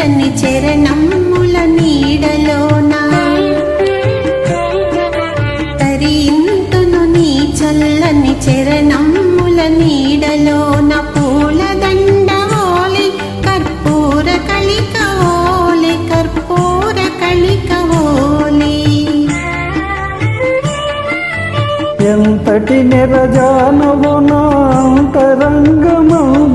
చల్లని చరణముల నీడలోన తరింతును నీ చల్లని చరణముల నీడలోన పూలదండ ఓలి కర్పూర కలిక ఓలి కర్పూర కలిక ఓలి. ఎంతటి నెరజానవు నాంతరంగమందు నీవు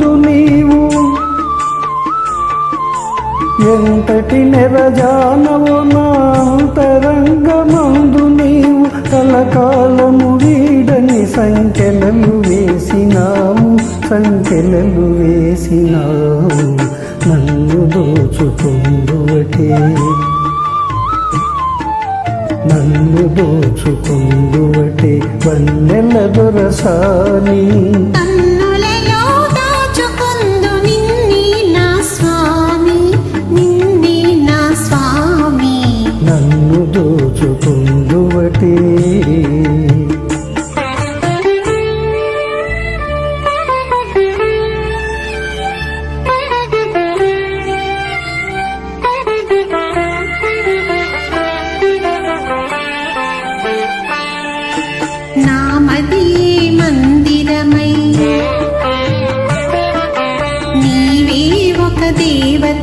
ఎంతటి నెరజానవు నాంతరంగమందు నీవు కలకాలము వీడని సంఖ్యలలు వేసినావు సంఖ్యలలు వేసినావు నన్ను దోచుకుందువటే నన్ను దోచుకుందువటే వన్నెల దొరసాని.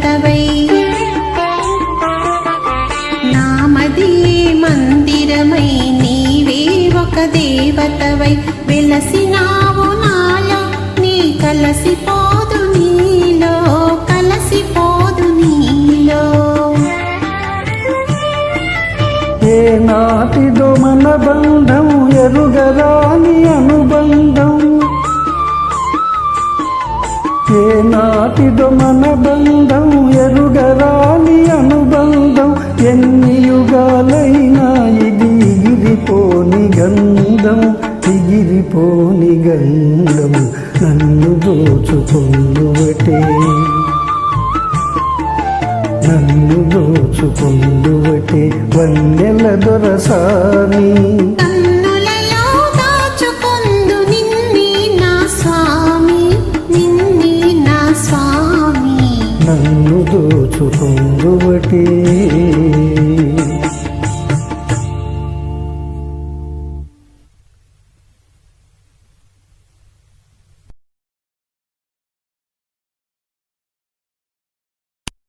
దేవతవై నామది మందిరమై నీవే ఒక దేవతవై. వెలసినావు నాలో నీ కలసిపో ఏ నాటిదో మన బంధం ఎరుగరాని అనుబంధం ఎన్ని యుగాలైనా ఇది ఇగిరిపోని గంధం ఇగిరిపోని గంధం నన్ను దోచుకుందువటే నన్ను దోచుకుందువటే వన్నెల దొరసాని. थे